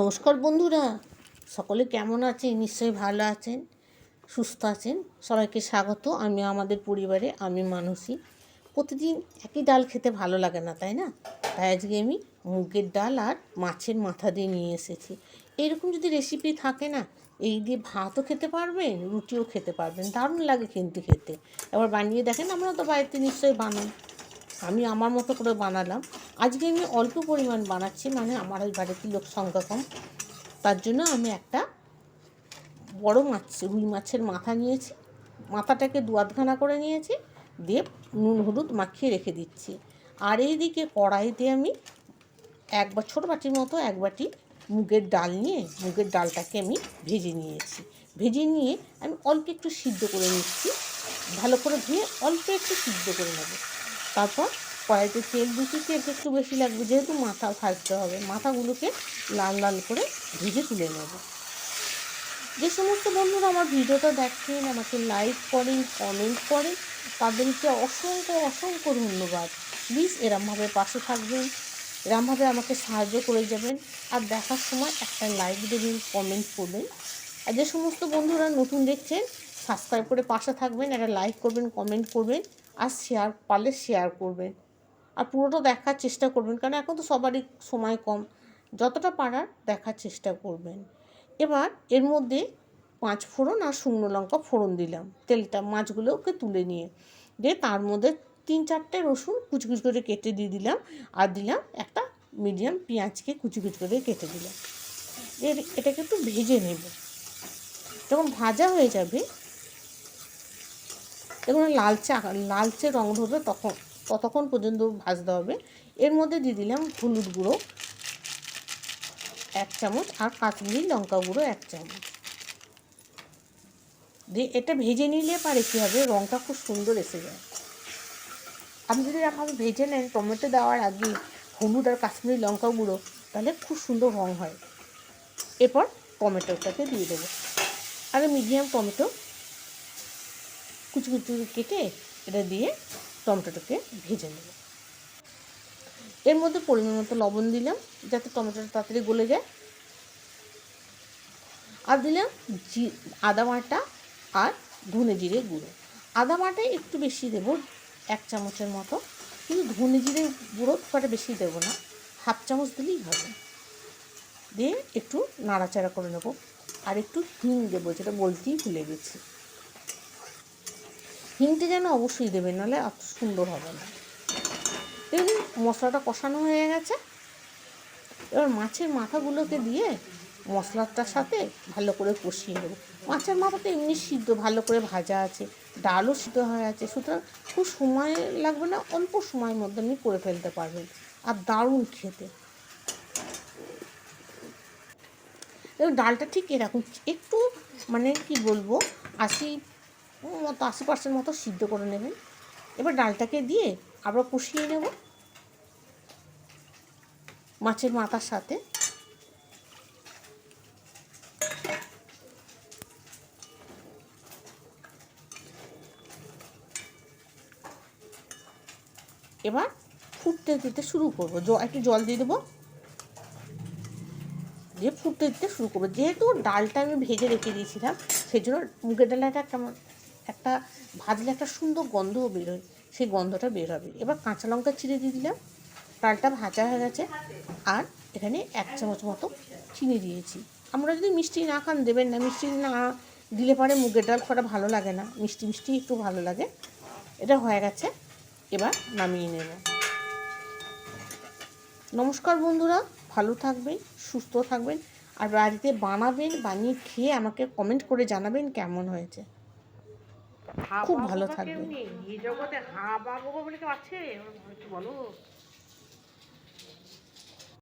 নমস্কার বন্ধুরা, সকলে কেমন আছেন? নিশ্চয়ই ভালো আছেন, সুস্থ আছেন। সবাইকে স্বাগত। আমি আমাদের পরিবারে, আমি মানুষই প্রতিদিন একই ডাল খেতে ভালো লাগে না, তাই না? তাই আজকে আমি মুগের ডাল আর মাছের মাথা দিয়ে নিয়ে এসেছি। এইরকম যদি রেসিপি থাকে না, এই দিয়ে ভাতও খেতে পারবেন, রুটিও খেতে পারবেন। দারুণ লাগে কিন্তু খেতে। এবার বানিয়ে দেখেন, আমরা তো বাড়িতে নিশ্চয়ই বানাই। আমি আমার মতো করে বানালাম। আজকে আমি অল্প পরিমাণ বানাচ্ছি মানে আমার ওই বাড়িতে লোক সংখ্যা কম। তার জন্য আমি একটা বড় মাছ, রুই মাছের মাথা নিয়েছি। মাথাটাকে দু আধখানা করে নিয়েছি, দিয়ে নুন, হলুদ মাখিয়ে রেখে দিচ্ছি। আর এইদিকে কড়াইতে আমি এক বা, ছোটো বাটির মতো এক বাটি মুগের ডাল নিয়ে মুগের ডালটাকে আমি ভেজে নিয়েছি। ভেজে নিয়ে আমি অল্প একটু সিদ্ধ করে নিচ্ছি। ভালো করে ধুয়ে অল্প একটু সিদ্ধ করে নেব। তারপর কড়াইতে তেল দিচ্ছি, তেল একটু বেশি লাগবে, যেহেতু মাথা ভাজতে হবে, মাথাগুলোকে লাল লাল করে ভেজে তুলে নেব। যে সমস্ত বন্ধুরা আমার ভিডিওটা দেখেন, আমাকে লাইক করেন কমেন্ট করেন, তাদেরকে অসংখ্য অসংখ্য ধন্যবাদ। প্লিজ এরমভাবে পাশে থাকবেন এরমভাবে আমাকে সাহায্য করে যাবেন, আর দেখার সময় একটা লাইক দেবেন কমেন্ট করবেন। আর যে সমস্ত বন্ধুরা নতুন দেখছেন সাবস্ক্রাইব করে পাশে থাকবেন, একটা লাইক করবেন কমেন্ট করবেন। আর শেয়ার পারলে শেয়ার করবেন। আর পুরোটা দেখার চেষ্টা করবেন, কারণ এখন তো সবারই সময় কম। যতটা পারার দেখার চেষ্টা করবেন। এবার এর মধ্যে পাঁচ ফোড়ন আর শুকনো লঙ্কা ফোড়ন দিলাম। তেলটা, মাছগুলোকে তুলে নিয়ে। দিয়ে তার মধ্যে তিন চারটে রসুন কুচি কুচি করে কেটে দিয়ে দিলাম। আর দিলাম একটা মিডিয়াম পেঁয়াজকে কুচি কুচি করে কেটে দিলাম। এর, এটাকে একটু ভেজে নেব। যখন ভাজা হয়ে যাবে দেখুন লালচে লালচে রং ধরবে তখন, ততক্ষণ পর্যন্ত ভাজতে হবে। এর মধ্যে দিয়ে দিলাম হলুদ গুঁড়ো, এক চামচ, আর কাশ্মীরি লঙ্কা গুঁড়ো, এক চামচ। দিয়ে এটা ভেজে নিলে পারে কী হবে রঙটা খুব সুন্দর এসে যায়। আপনি যদি এরকম ভেজে নেন, টমেটো দেওয়ার আগে হলুদ আর কাশ্মীরি লঙ্কা গুঁড়ো, তাহলে খুব সুন্দর রঙ হয়। এরপর টমেটোটাকে দিয়ে দেবো। আর মিডিয়াম টমেটো কুচি কুচি কেটে এটা দিয়ে টমেটোটাকে ভেজে নেব। এর মধ্যে পরিমাণ মতো লবণ দিলাম, যাতে টমেটোটা তাড়াতাড়ি গলে যায়। আর দিলাম জি, আদা বাটা আর ধনে জিরে গুঁড়ো। আদা বাটা একটু বেশি দেবো, এক চামচের মতো। কিন্তু ধনে জিরে গুঁড়ো খুব বেশি দেবো না, হাফ চামচ দিলেই হবে। দিয়ে একটু নাড়াচাড়া করে নেব। আর একটু হিং দেবো, যেটা বলতেই ভুলে গেছি। হিংটা যেন অবশ্যই দেবেন, নাহলে এত সুন্দর হবে না। দেখুন, মশলাটা কষানো হয়ে গেছে। এবার মাছের মাথাগুলোকে দিয়ে মশলাটার সাথে ভালো করে কষিয়ে নেব। মাছের মাথা তো এমনি সিদ্ধ, ভালো করে ভাজা আছে, ডালও সিদ্ধ হয়ে আছে, সুতরাং খুব সময় লাগবে না, অল্প সময়ের মধ্যে আপনি করে ফেলতে পারবেন। আর দারুণ খেতে। এবং ডালটা ঠিক এরকম, একটু মানে কি বলব, আশি মতো আশি পার্সেন্ট মতো সিদ্ধ করে নেবেন। এবার ডালটাকে দিয়ে আবার কষিয়ে নেব। মাছের মাথার সাথে। এবার ফুটতে দিতে শুরু করব। একটু জল দিয়ে দেবো। দিয়ে ফুটতে দিতে শুরু করব। যেহেতু ডালটা আমি ভেজে রেখে দিয়েছিলাম সেই জন্য মুগের ডালটা কেমন একটা ভাজলে একটা সুন্দর গন্ধও বেরোয়, সেই গন্ধটা বের হবে এবার কাঁচা লঙ্কা চিড়ে দিয়ে দিলাম, ডালটা ভাজা হয়ে গেছে, আর এখানে এক চামচ মতো চিনি দিয়েছি। আমরা যদি মিষ্টি না খান, দেবেন না। মিষ্টি না দিলে পরে মুগের ডাল খাওয়াটা ভালো লাগে না। মিষ্টি মিষ্টি একটু ভালো লাগে। এটা হয়ে গেছে, এবার নামিয়ে নেব। নমস্কার বন্ধুরা, ভালো থাকবেন, সুস্থ থাকবেন, আর বাড়িতে বানাবেন, বানিয়ে খেয়ে আমাকে কমেন্ট করে জানাবেন কেমন হয়েছে। খুব ভালো থাকবেন এই জগতে হা বাবু বলে কেউ আছে? বলো।